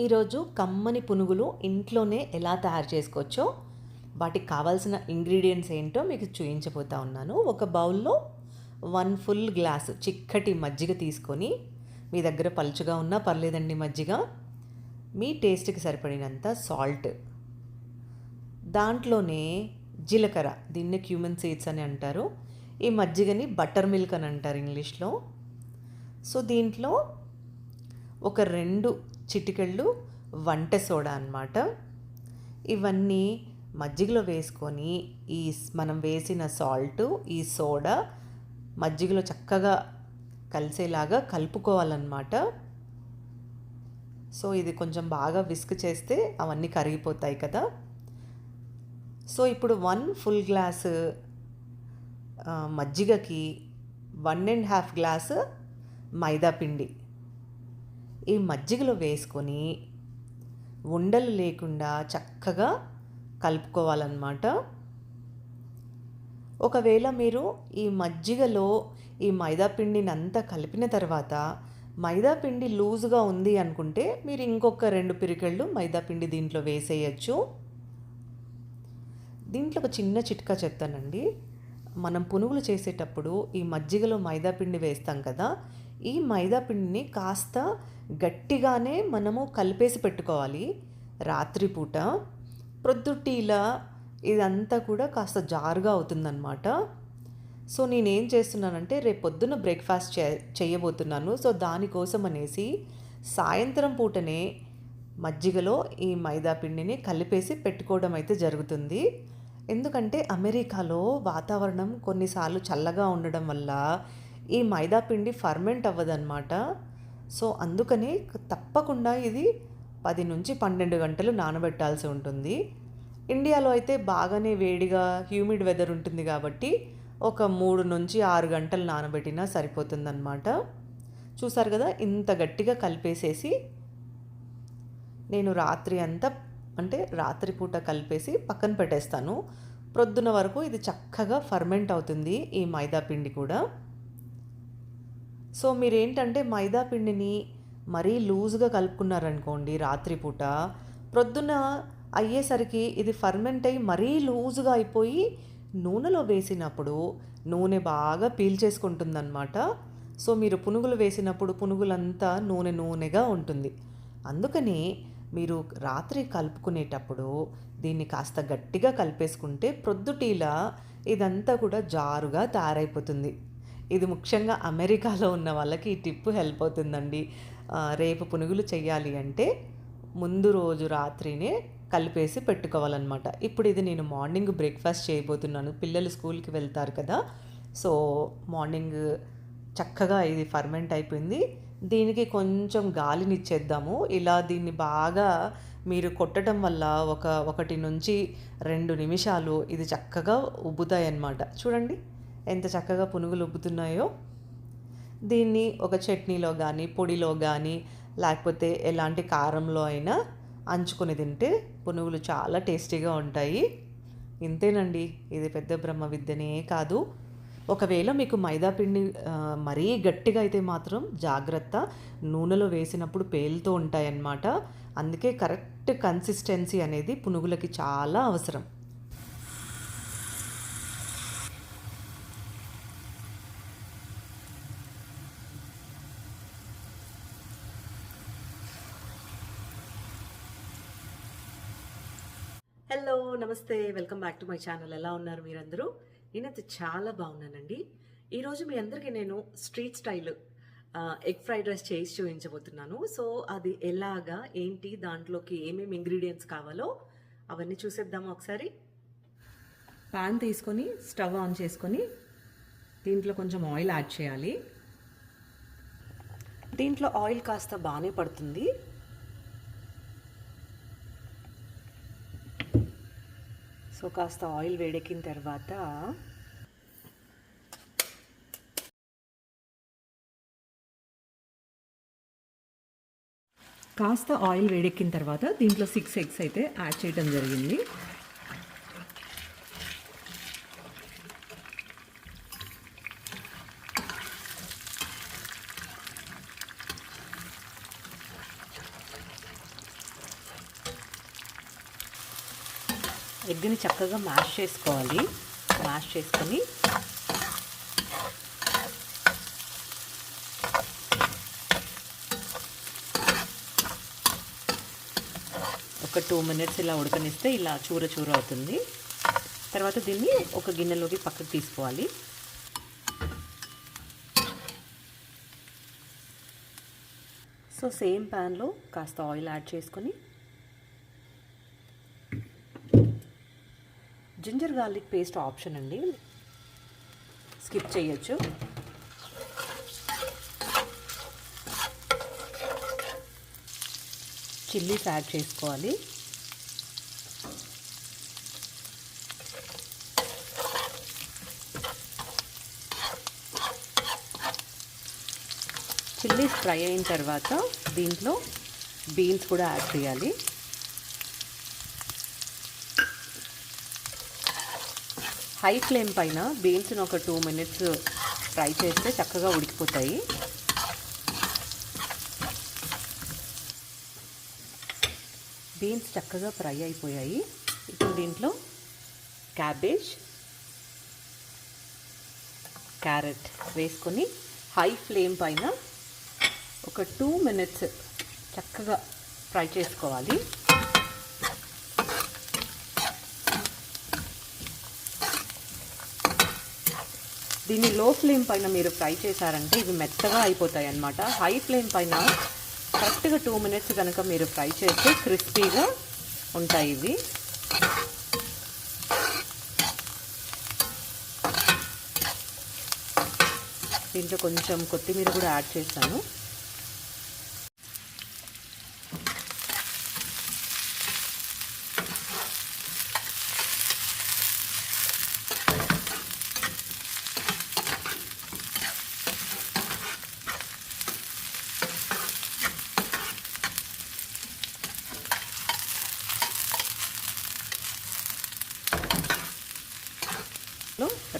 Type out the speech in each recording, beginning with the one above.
ఈరోజు కమ్మని పునుగులు ఇంట్లోనే ఎలా తయారు చేసుకోవచ్చో వాటికి కావాల్సిన ఇంగ్రీడియంట్స్ ఏంటో మీకు చూపించబోతా ఉన్నాను. ఒక బౌల్లో వన్ ఫుల్ గ్లాస్ చిక్కటి మజ్జిగ తీసుకొని మీ దగ్గర పలుచగా ఉన్నా పర్లేదండి మజ్జిగ మీ టేస్ట్కి సరిపడినంత సాల్ట్ దాంట్లోనే జీలకర్ర దీన్ని క్యూమన్ సీడ్స్ అని అంటారు. ఈ మజ్జిగని బటర్ మిల్క్ అని అంటారు ఇంగ్లీష్లో. సో దీంట్లో ఒక రెండు చిటికెళ్ళు వంట సోడా అన్నమాట. ఇవన్నీ మజ్జిగలో వేసుకొని ఈ మనం వేసిన సాల్ట్ ఈ సోడా మజ్జిగలో చక్కగా కలిసేలాగా కలుపుకోవాలన్నమాట. సో ఇది కొంచెం బాగా విస్క్ చేస్తే అవన్నీ కరిగిపోతాయి కదా. సో ఇప్పుడు one full glass మజ్జిగకి one and half glass maida పిండి. ఈ మజ్జిగలో వేసుకొని ఉండలు లేకుండా చక్కగా కలుపుకోవాలన్నమాట. ఒకవేళ మీరు ఈ మజ్జిగలో ఈ మైదా పిండిని అంతా కలిపిన తర్వాత మైదాపిండి లూజుగా ఉంది అనుకుంటే మీరు ఇంకొక రెండు పిరికెళ్ళు మైదాపిండి దీంట్లో వేసేయచ్చు. దీంట్లో ఒక చిన్న చిట్కా చెప్తానండి. మనం పునుగులు చేసేటప్పుడు ఈ మజ్జిగలో మైదాపిండి వేస్తాం కదా ఈ మైదా పిండిని కాస్త గట్టిగానే మనము కలిపేసి పెట్టుకోవాలి. రాత్రిపూట ప్రొద్దుటీలా ఇదంతా కూడా కాస్త జారుగా అవుతుందన్నమాట. సో నేనేం చేస్తున్నానంటే రేపు పొద్దున్న బ్రేక్ఫాస్ట్ చే చేయబోతున్నాను. సో దానికోసం అనేసి సాయంత్రం పూటనే మజ్జిగలో ఈ మైదా పిండిని కలిపేసి పెట్టుకోవడం అయితే జరుగుతుంది. ఎందుకంటే అమెరికాలో వాతావరణం కొన్నిసార్లు చల్లగా ఉండడం వల్ల ఈ మైదా పిండి ఫర్మెంట్ అవ్వదన్నమాట. సో అందుకని తప్పకుండా ఇది పది నుంచి పన్నెండు గంటలు నానబెట్టాల్సి ఉంటుంది. ఇండియాలో అయితే బాగానే వేడిగా హ్యూమిడ్ వెదర్ ఉంటుంది కాబట్టి ఒక మూడు నుంచి ఆరు గంటలు నానబెట్టినా సరిపోతుందన్నమాట. చూసారు కదా ఇంత గట్టిగా కలిపేసేసి నేను రాత్రి అంతా అంటే రాత్రిపూట కలిపేసి పక్కన పెట్టేస్తాను. ప్రొద్దున వరకు ఇది చక్కగా ఫర్మెంట్ అవుతుంది ఈ మైదా పిండి కూడా. సో మీరేంటంటే మైదా పిండిని మరీ లూజ్గా కలుపుకున్నారనుకోండి రాత్రిపూట ప్రొద్దున అయ్యేసరికి ఇది ఫర్మెంట్ అయ్యి మరీ లూజుగా అయిపోయి నూనెలో వేసినప్పుడు నూనె బాగా పీల్చేసుకుంటుందన్నమాట. సో మీరు పునుగులు వేసినప్పుడు పునుగులంతా నూనె నూనెగా ఉంటుంది. అందుకని మీరు రాత్రి కలుపుకునేటప్పుడు దీన్ని కాస్త గట్టిగా కలిపేసుకుంటే ప్రొద్దుటీలా ఇదంతా కూడా జారుగా తయారైపోతుంది. ఇది ముఖ్యంగా అమెరికాలో ఉన్న వాళ్ళకి ఈ టిప్ హెల్ప్ అవుతుందండి. రేపు పునుగులు చేయాలి అంటే ముందు రోజు రాత్రినే కలిపేసి పెట్టుకోవాలన్నమాట. ఇప్పుడు ఇది నేను మార్నింగ్ బ్రేక్ఫాస్ట్ చేయబోతున్నాను. పిల్లలు స్కూల్కి వెళ్తారు కదా సో మార్నింగ్ చక్కగా ఇది ఫర్మెంట్ అయిపోయింది. దీనికి కొంచెం గాలినిచ్చేద్దాము. ఇలా దీన్ని బాగా మీరు కొట్టడం వల్ల ఒక ఒకటి నుంచి రెండు నిమిషాలు ఇది చక్కగా ఉబ్బుతాయి అన్నమాట చూడండి. ఎంత చక్కగా పునుగులు ఉబ్బుతున్నాయో దీన్ని ఒక చట్నీలో కానీ పొడిలో కానీ లేకపోతే ఎలాంటి కారంలో అయినా అంచుకొని తింటే పునుగులు చాలా టేస్టీగా ఉంటాయి. ఇంతేనండి ఇది పెద్ద బ్రహ్మ విద్యనే కాదు. ఒకవేళ మీకు మైదా పిండి మరీ గట్టిగా అయితే మాత్రం జాగ్రత్త. నూనెలో వేసినప్పుడు పేలుతూ ఉంటాయన్నమాట. అందుకే కరెక్ట్ కన్సిస్టెన్సీ అనేది పునుగులకి చాలా అవసరం. Namaste welcome back to my channel. ఎలా ఉన్నారు మీరందరూ? నేనైతే చాలా బాగున్నానండి. ఈరోజు మీ అందరికీ నేను street style egg fried rice చేసి చూపించబోతున్నాను. సో అది ఎలాగా ఏంటి దాంట్లోకి ఏమేమి ఇంగ్రీడియంట్స్ కావాలో అవన్నీ చూసేద్దాము ఒకసారి? పాన్ తీసుకొని స్టవ్ ఆన్ చేసుకొని దీంట్లో కొంచెం ఆయిల్ యాడ్ చేయాలి. దీంట్లో ఆయిల్ కాస్త బాగానే పడుతుంది. సో కాస్త ఆయిల్ వేడెక్కిన తర్వాత కాస్త ఆయిల్ వేడెక్కిన తర్వాత దీంట్లో సిక్స్ ఎగ్స్ అయితే యాడ్ చేయడం జరిగింది. ఎగ్ని చక్కగా మ్యాష్ చేసుకోవాలి. మ్యాష్ చేసుకొని ఒక టూ మినిట్స్ ఇలా ఉడకనిస్తే ఇలా చూర చూర అవుతుంది. తర్వాత దీన్ని ఒక గిన్నెలోకి పక్కకు తీసుకోవాలి. సో సేమ్ ప్యాన్లో కాస్త ఆయిల్ యాడ్ చేసుకొని జింజర్ గార్లిక్ పేస్ట్ ఆప్షన్ అండి. స్కిప్ చేయొచ్చు. చిల్లీస్ యాడ్ చేసుకోవాలి. చిల్లీస్ ఫ్రై అయిన తర్వాత దీంట్లో బీన్స్ కూడా యాడ్ చేయాలి. హై ఫ్లేమ్ పైన బీన్స్ని ఒక టూ మినిట్స్ ఫ్రై చేస్తే చక్కగా ఉడికిపోతాయి. బీన్స్ చక్కగా ఫ్రై అయిపోయాయి. ఇప్పుడు దీంట్లో క్యాబేజ్ క్యారెట్ వేసుకొని హై ఫ్లేమ్ పైన ఒక టూ మినిట్స్ చక్కగా ఫ్రై చేసుకోవాలి. దీన్ని లో ఫ్లేమ్ పైన మీరు ఫ్రై చేశారంటే ఇవి మెత్తగా అయిపోతాయి అన్నమాట హై ఫ్లేమ్ పైన కరెక్ట్గా టూ మినిట్స్ కనుక మీరు ఫ్రై చేస్తే క్రిస్పీగా ఉంటాయి ఇవి. దీంట్లో కొంచెం కొత్తిమీర కూడా యాడ్ చేస్తాను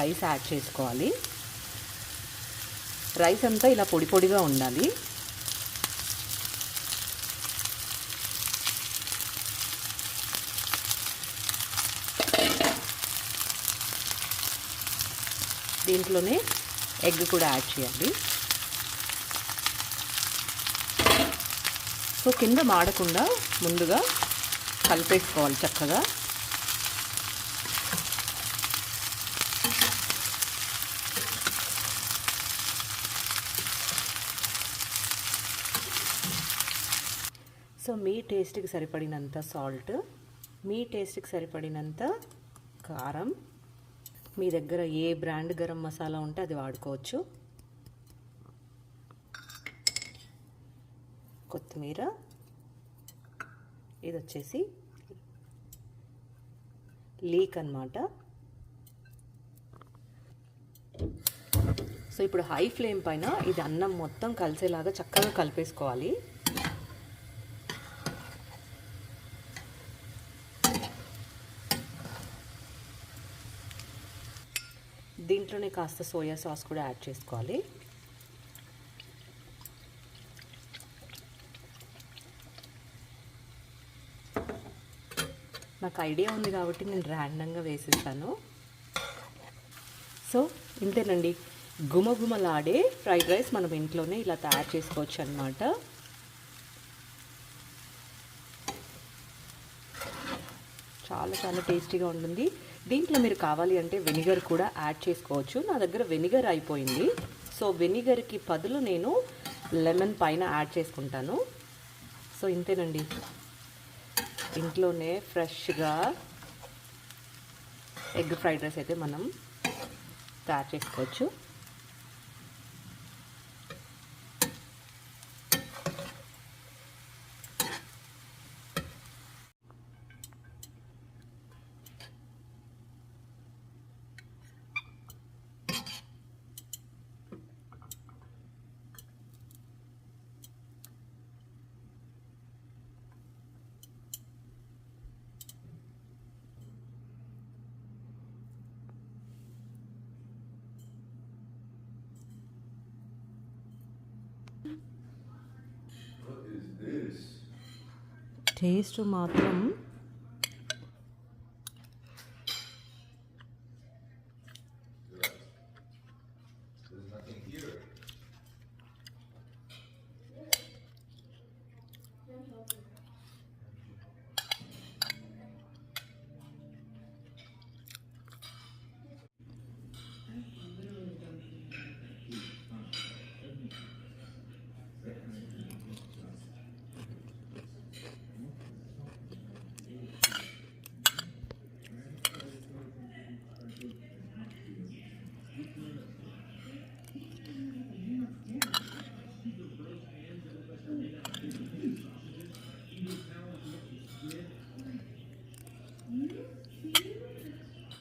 రైస్ యాడ్ చేసుకోవాలి. రైస్ అంతా ఇలా పొడి పొడిగా ఉండాలి. దీంట్లోనే ఎగ్ కూడా యాడ్ చేయాలి. సో కింద మాడకుండా ముందుగా కలిపేసుకోవాలి చక్కగా. సో మీ టేస్ట్కి సరిపడినంత సాల్ట్ మీ టేస్ట్కి సరిపడినంత కారం. మీ దగ్గర ఏ బ్రాండ్ గరం మసాలా ఉంటే అది వాడుకోవచ్చు. కొత్తిమీర. ఇది వచ్చేసి లీక్ అన్నమాట. సో ఇప్పుడు హై ఫ్లేమ్ పైన ఇది అన్నం మొత్తం కలిసేలాగా చక్కగా కలిపేసుకోవాలి. దీంట్లోనే కాస్త సోయా సాస్ కూడా యాడ్ చేసుకోవాలి. నాకు ఐడియా ఉంది కాబట్టి నేను ర్యాండంగా వేసేస్తాను సో ఇంతేనండి. గుమగుమలాడే ఫ్రైడ్ రైస్ మనం ఇంట్లోనే ఇలా తయారు చేసుకోవచ్చు అనమాట చాలా చాలా టేస్టీగా ఉంటుంది. దీంట్లో మీరు కావాలి అంటే వెనిగర్ కూడా యాడ్ చేసుకోవచ్చు. నా దగ్గర వెనిగర్ అయిపోయింది. సో వెనిగర్కి బదులు నేను లెమన్ పైన యాడ్ చేసుకుంటాను. సో ఇంతేనండి. ఇంట్లోనే ఫ్రెష్గా ఎగ్ ఫ్రైడ్ రైస్ అయితే మనం తయారు చేసుకోవచ్చు. టేస్ట్ మాత్రం